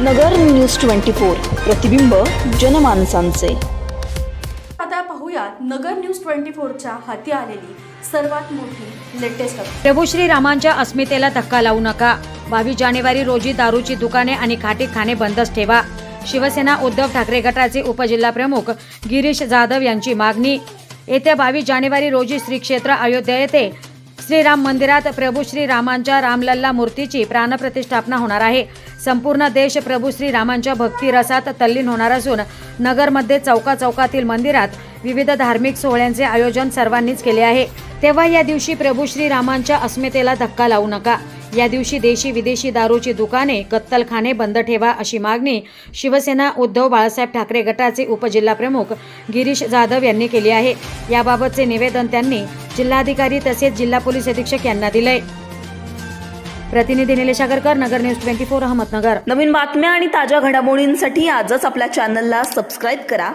नगर news twenty four प्रतिबिंब जनमानसांचे. आता पाहूयात नगर न्यूज ट्वेंटी फोरच्या हाती आलेली सर्वात मोठी लेटेस्ट प्रभू श्री रामांच्या अस्मितेला धक्का लावू नका. बावीस जानेवारी रोजी दारूची दुकाने आणि खाटी खाणे बंदच ठेवा. शिवसेना उद्धव ठाकरे गटाचे उपजिल्हा प्रमुख गिरीश जाधव यांची मागणी. येत्या बावीस जानेवारी रोजी श्री क्षेत्र अयोध्या येथे श्रीराम मंदिरात प्रभू श्री रामांच्या रामलल्ला मूर्तीची प्राणप्रतिष्ठापना होणार आहे. संपूर्ण देश प्रभू श्री रामांच्या तल्लीन होणार असून नगरमध्ये चौका चौकातील मंदिरात विविध धार्मिक सोहळ्यांचे आयोजन सर्वांनीच केले आहे. तेव्हा या दिवशी प्रभू श्री रामांच्या अस्मितेला धक्का लावू नका. या दिवशी देशी विदेशी दारूची दुकाने कत्तलखाने बंद ठेवा अशी मागणी शिवसेना उद्धव बाळासाहेब ठाकरे गटाचे उपजिल्हाप्रमुख गिरीश जाधव यांनी केली आहे. याबाबतचे निवेदन त्यांनी जिल्हाधिकारी तसेच जिल्हा पोलीस अधीक्षक यांना दिलंय. प्रतिनिधी Nilesh Agarkar Nagar news twenty four Ahmednagar. नवीन बातम्या आणि ताज्या घडामोडींसाठी आजच आपल्या चॅनलला सबस्क्राईब करा.